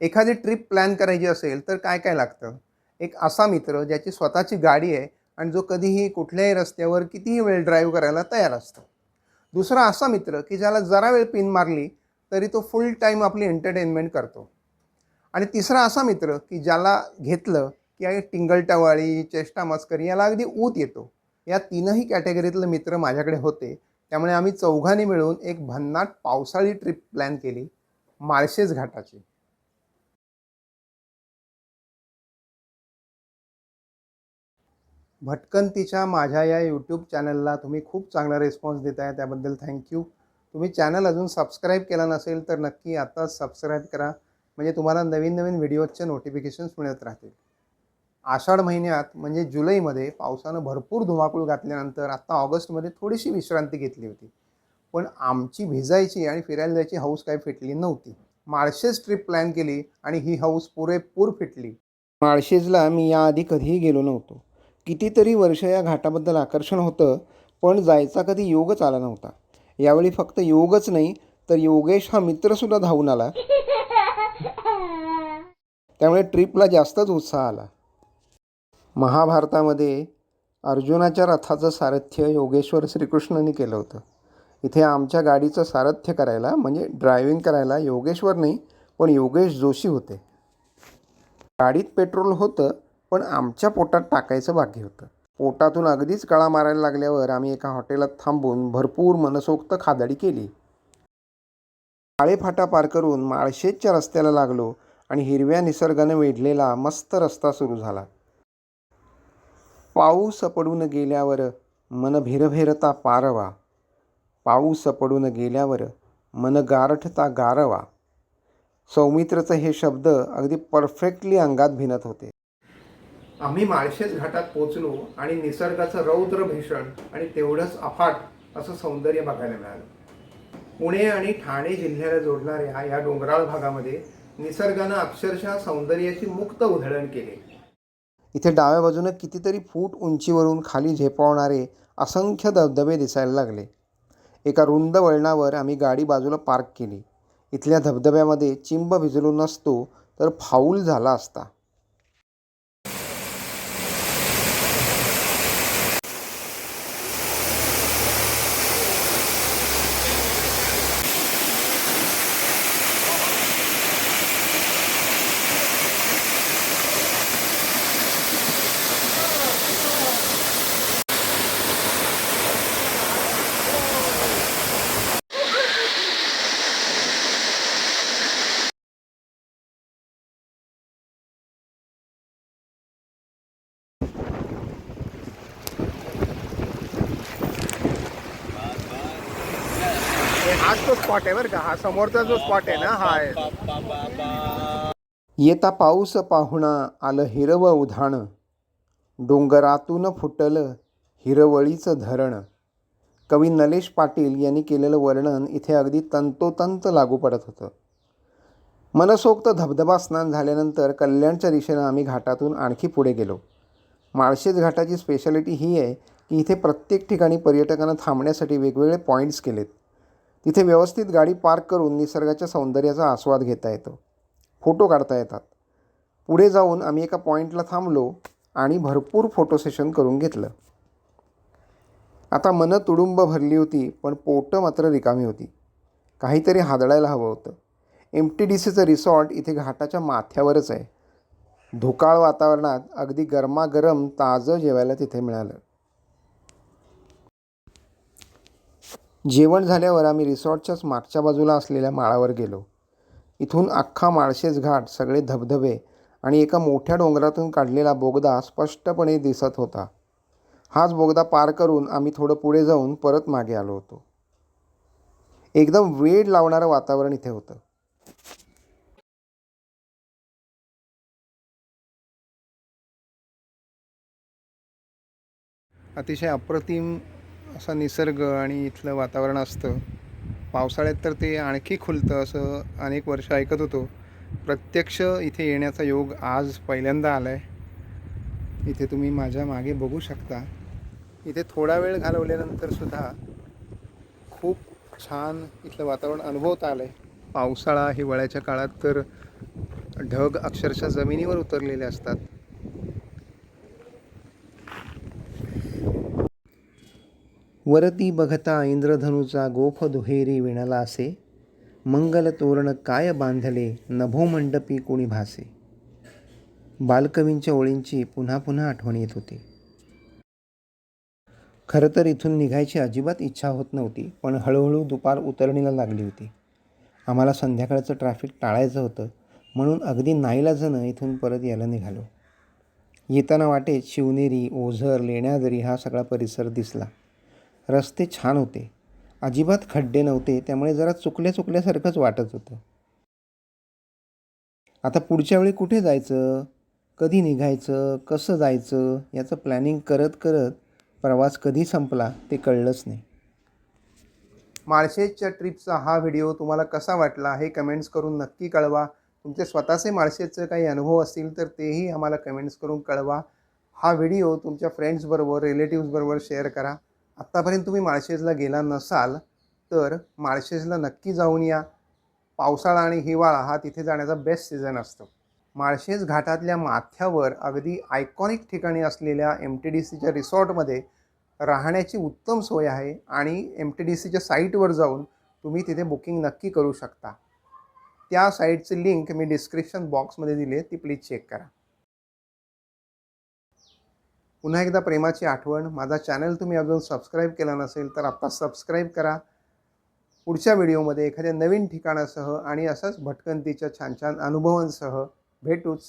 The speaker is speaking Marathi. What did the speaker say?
एखादी ट्रिप प्लॅन करायची असेल तर काय काय लागतं? एक असा मित्र ज्याची स्वतःची गाडी आहे आणि जो कधीही कुठल्याही रस्त्यावर कितीही वेळ ड्राईव्ह करायला तयार असतो. दुसरा असा मित्र की ज्याला जरा वेळ पिन मारली तरी तो फुल टाईम आपली एंटरटेनमेंट करतो. आणि तिसरा असा मित्र की ज्याला घेतलं की टिंगलटावाळी चेष्टा मस्करी याला अगदी ऊत येतो. या तीनही कॅटेगरीतले मित्र माझ्याकडे होते. त्यामुळे आम्ही चौघांनी मिळून एक भन्नाट पावसाळी ट्रिप प्लॅन केली. माळशेज घाटाची. भटकंतीच्या माझ्या या यूट्यूब चॅनलला तुम्ही खूप चांगला रिस्पॉन्स देत आहे त्याबद्दल थँक्यू तुम्ही चॅनल अजून सबस्क्राईब केला नसेल तर नक्की आताच सबस्क्राईब करा. म्हणजे तुम्हाला नवीन नवीन व्हिडिओजचे नोटिफिकेशन्स मिळत राहतील. आषाढ महिन्यात म्हणजे जुलैमध्ये पावसानं भरपूर धुमाकूळ घातल्यानंतर आत्ता ऑगस्टमध्ये थोडीशी विश्रांती घेतली होती. पण आमची भिजायची आणि फिरायला जायची हौस काही फिटली नव्हती. माळशेज ट्रिप प्लॅन केली आणि ही हौस पुरेपूर फिटली. माळशेजला मी याआधी कधीही गेलो नव्हतो. कितीतरी वर्ष या घाटाबद्दल आकर्षण होतं पण जायचा कधी योगच आला नव्हता. यावेळी फक्त योगच नाही तर योगेश हा मित्रसुद्धा धावून आला. त्यामुळे ट्रिपला जास्तच उत्साह आला. महाभारतामध्ये अर्जुनाच्या रथाचं सारथ्य योगेश्वर श्रीकृष्णाने केलं होतं. इथे आमच्या गाडीचं सारथ्य करायला म्हणजे ड्रायव्हिंग करायला योगेश्वर नाही पण योगेश जोशी होते. गाडीत पेट्रोल होतं पण आमच्या पोटात टाकायचं बाकी होतं. पोटातून अगदीच कळा मारायला लागल्यावर आम्ही एका हॉटेलात थांबून भरपूर मनसोक्त खादाडी केली. काळेफाटा पार करून माळशेजच्या रस्त्याला लागलो आणि हिरव्या निसर्गाने वेढलेला मस्त रस्ता सुरू झाला. पाऊस पडून गेल्यावर मन भिरभिरता पारवा. पाऊस पडून गेल्यावर मन गारठता गारवा. सौमित्रचं हे शब्द अगदी परफेक्टली अंगात भिनत होते. आम्ही माळशेज घाटात पोचलो आणि निसर्गाचं रौद्र भीषण आणि तेवढंच अफाट असं सौंदर्य बघायला मिळालं. पुणे आणि ठाणे जिल्ह्याला जोडणाऱ्या या डोंगराळ भागामध्ये निसर्गानं अक्षरशः सौंदर्याची मुक्त उधळण केली. इथे डाव्या बाजूनं कितीतरी फूट उंचीवरून खाली झेपावणारे असंख्य धबधबे दिसायला लागले. एका रुंद वळणावर आम्ही गाडी बाजूला पार्क केली. इथल्या धबधब्यामध्ये चिंब भिजलो नसतो तर फाऊल झाला असता. हाच तो स्पॉट आहे बरं का. हा समोरचा जो स्पॉट आहे ना हा आहे. येता पाऊस पाहुणा आलं हिरवं उधाण. डोंगरातून फुटलं हिरवळीचं धरण. कवी नलेश पाटील यांनी केलेलं वर्णन इथे अगदी तंतोतंत लागू पडत होतं. मनसोक्त धबधबा स्नान झाल्यानंतर कल्याणच्या दिशेनं आम्ही घाटातून आणखी पुढे गेलो. माळशेज घाटाची स्पेशालिटी ही आहे की इथे प्रत्येक ठिकाणी पर्यटकांना थांबण्यासाठी वेगवेगळे पॉईंट्स केलेत. तिथे व्यवस्थित गाडी पार्क करून निसर्गाच्या सौंदर्याचा आस्वाद घेता येतो. फोटो काढता येतात. पुढे जाऊन आम्ही एका पॉईंटला थांबलो आणि भरपूर फोटो सेशन करून घेतलं. आता मनं तुडुंब भरली होती पण पोटं मात्र रिकामी होती. काहीतरी हादळायला हवं होतं. एम टी डी सीचं रिसॉर्ट इथे घाटाच्या माथ्यावरच आहे. धुकाळ वातावरणात अगदी गरमागरम ताजं जेवायला तिथे मिळालं. जेवण झाल्यावर आम्ही रिसॉर्टच्याच मागच्या बाजूला असलेल्या माळावर गेलो. इथून अख्खा माळशेज घाट सगळे धबधबे आणि एका मोठ्या डोंगरातून काढलेला बोगदा स्पष्टपणे दिसत होता. हाच बोगदा पार करून आम्ही थोडं पुढे जाऊन परत मागे आलो होतो. एकदम वेड लावणारं वातावरण इथे होतं. अतिशय अप्रतिम असा निसर्ग आणि इथलं वातावरण असतं. पावसाळ्यात तर ते आणखी खुलतं असं अनेक वर्ष ऐकत होतो. प्रत्यक्ष इथे येण्याचा योग आज पहिल्यांदा आला आहे इथे तुम्ही माझ्या मागे बघू शकता. इथे थोडा वेळ घालवल्यानंतर सुद्धा खूप छान इथलं वातावरण अनुभवता आलं आहे पावसाळा हिवाळ्याच्या काळात तर ढग अक्षरशः जमिनीवर उतरलेले असतात. वरती बघता इंद्रधनुचा गोफ दुहेरी विणला असे मंगल तोरण काय बांधले नभोमंडपी कोणी भासे. बालकवींच्या ओळींची पुन्हा पुन्हा आठवण येत होती. खरं तर इथून निघायची अजिबात इच्छा होत नव्हती पण हळूहळू दुपार उतरणीला लागली होती. आम्हाला संध्याकाळचं ट्रॅफिक टाळायचं होतं म्हणून अगदी नाईलाजानं इथून परत यायला निघालो. येताना वाटेत शिवनेरी ओझर लेण्यादरी हा सगळा परिसर दिसला. रस्ते छान होते. अजिबात खड्डे नव्हते. त्यामुळे जरा चुकल्या चुकल्यासारखंच वाटत होतं. आता पुढच्या वेळी कुठे जायचं? कधी निघायचं? कसं जायचं? याचं प्लॅनिंग करत करत प्रवास कधी संपला ते कळलंच नाही. माळशेजच्या ट्रिपचा हा व्हिडिओ तुम्हाला कसा वाटला हे कमेंट्स करून नक्की कळवा. तुमचे स्वतःचे माळशेजचे काही अनुभव असतील तर तेही आम्हाला कमेंट्स करून कळवा. हा व्हिडिओ तुमच्या फ्रेंड्सबरोबर रिलेटिव्सबरोबर शेअर करा. आत्तापर्यंत तुम्ही माळशेजला गेला नसाल तर माळशेजला नक्की जाऊन या. पावसाळा आणि हिवाळा हा तिथे जाण्याचा बेस्ट सीझन असतो. माळशेज घाटातल्या माथ्यावर अगदी आयकॉनिक ठिकाणी असलेल्या एम टी डी सीच्या रिसॉर्टमध्ये राहण्याची उत्तम सोय आहे आणि एम टी डी सीच्या साईटवर जाऊन तुम्ही तिथे बुकिंग नक्की करू शकता. त्या साईटची लिंक मी डिस्क्रिप्शन बॉक्समध्ये दिली आहे ती प्लीज चेक करा. पुन्हा एकदा प्रेमाची आठवण. माझा चॅनल तुम्ही अजून सबस्क्राईब केला नसेल तर आत्ता सबस्क्राईब करा. पुढच्या व्हिडिओमध्ये एखाद्या नवीन ठिकाणासह आणि असंच भटकंतीच्या छान छान अनुभवांसह भेटूच.